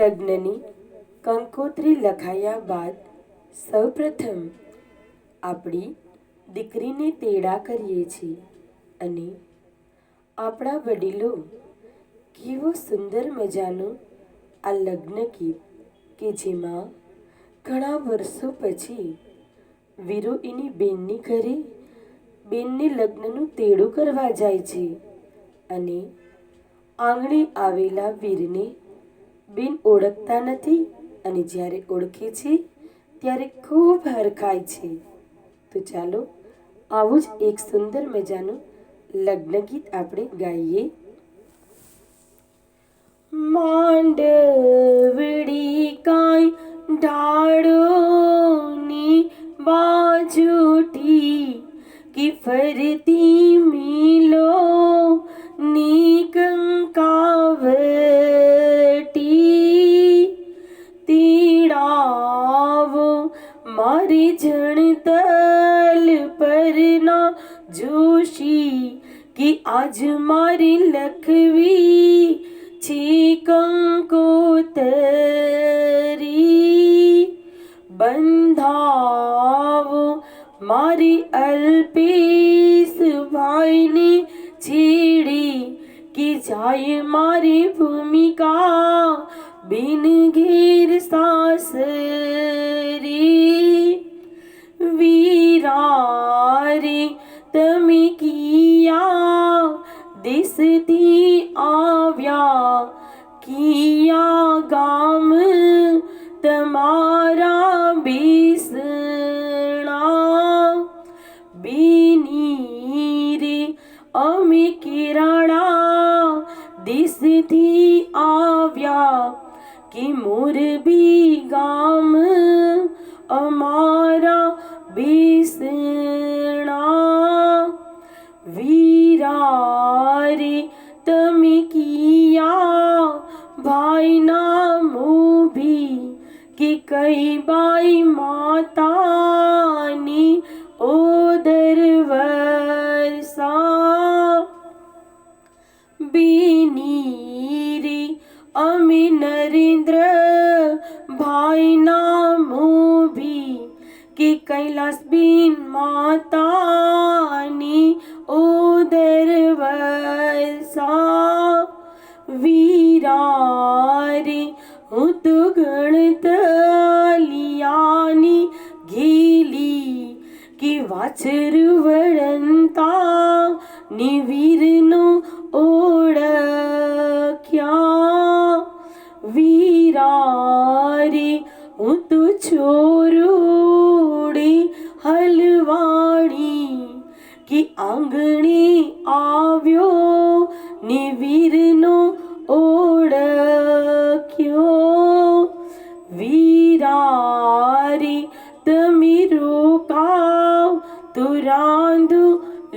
લગ્નની કંકોત્રી લખાયા બાદ સૌપ્રથમ આપણી દીકરીને તેડા કરીએ છીએ અને આપણા વડીલો કેવો સુંદર મજાનું આ લગ્ન ગીત કે જેમાં ઘણા વર્ષો પછી વીરો એની બેનની ઘરે બેનને લગ્નનું તેડું કરવા જાય છે અને આંગણે આવેલા વીરને બેન ઓળખતા નથી અને જ્યારે ઓળખે છે, ત્યારે ખૂબ હરખાય છે. તો ચાલો, આવું જ એક સુંદર મજાનું લગ્ન ગીત આપણે ગાઈએ. માંડવડી કાંઈ ઢાળોની બાજુટી કે ફરતી મિલો નિકંકાવટી જોશી કે આજ મારી લખવી છે કંકોતરી. બંધાવો મારી અલ્પેશ ભાઈની છેડી કે જાય મારી ભૂમિકા બિન ઘેર સાસરી. વીરારે તમે કિયા દેશથી આવ્યા. કિયા ગામ તમારા બેસણા. બેની રે અમે કેરાડા દેશથી આવ્યા. કે મોરબી ગામ અમારા બેસણા. कि कई बाई मातानि ओधरवसा बीरि अमनरेन्द्र भाई नामो भी न मोभि कैलासबी मि ओ धरवसा वीरारि उद्गुणत કે વાછર વળંતા નિવીરનો ઓળખ્યા વીરારે હું તો છોરોડે હલવાણી કે આંગણે આવ્યો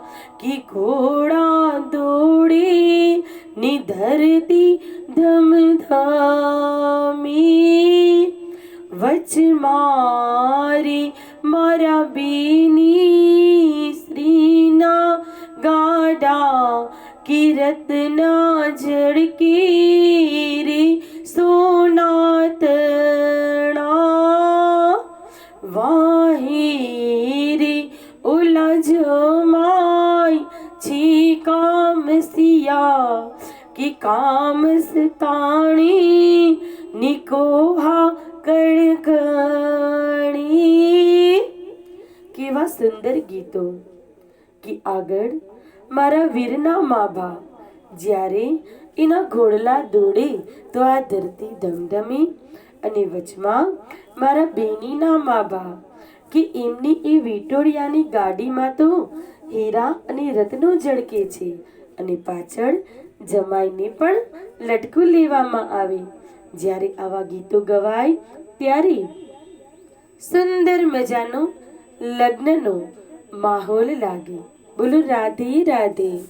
માભા घोड़ा ઘોડા દોડે ની ધરતી वच વચ મારે મારા બેની શ્રીના ગાડા કે रे सोनात વાહે રે ઓલા છે કામ સિયા કે કામ સતાણી નિકોહા કણકણી. કેવા સુંદર ગીતો કે આગળ મારા વીરના માભા જ્યારે એના ઘોડલા દોડે તો આ ધરતી ધમધમી અને વચમાં મારા બેનીના માભા કે એમની એ વિટોળિયાની ગાડીમાં તો હીરા અને રત્નો ઝળકે છે અને પાછળ જમાઈને પણ લટકું લેવામાં આવે. જ્યારે આવા ગીતો ગવાય, ત્યારે સુંદર મજાનો લગ્નનો માહોલ લાગે. બોલો રાધે રાધે.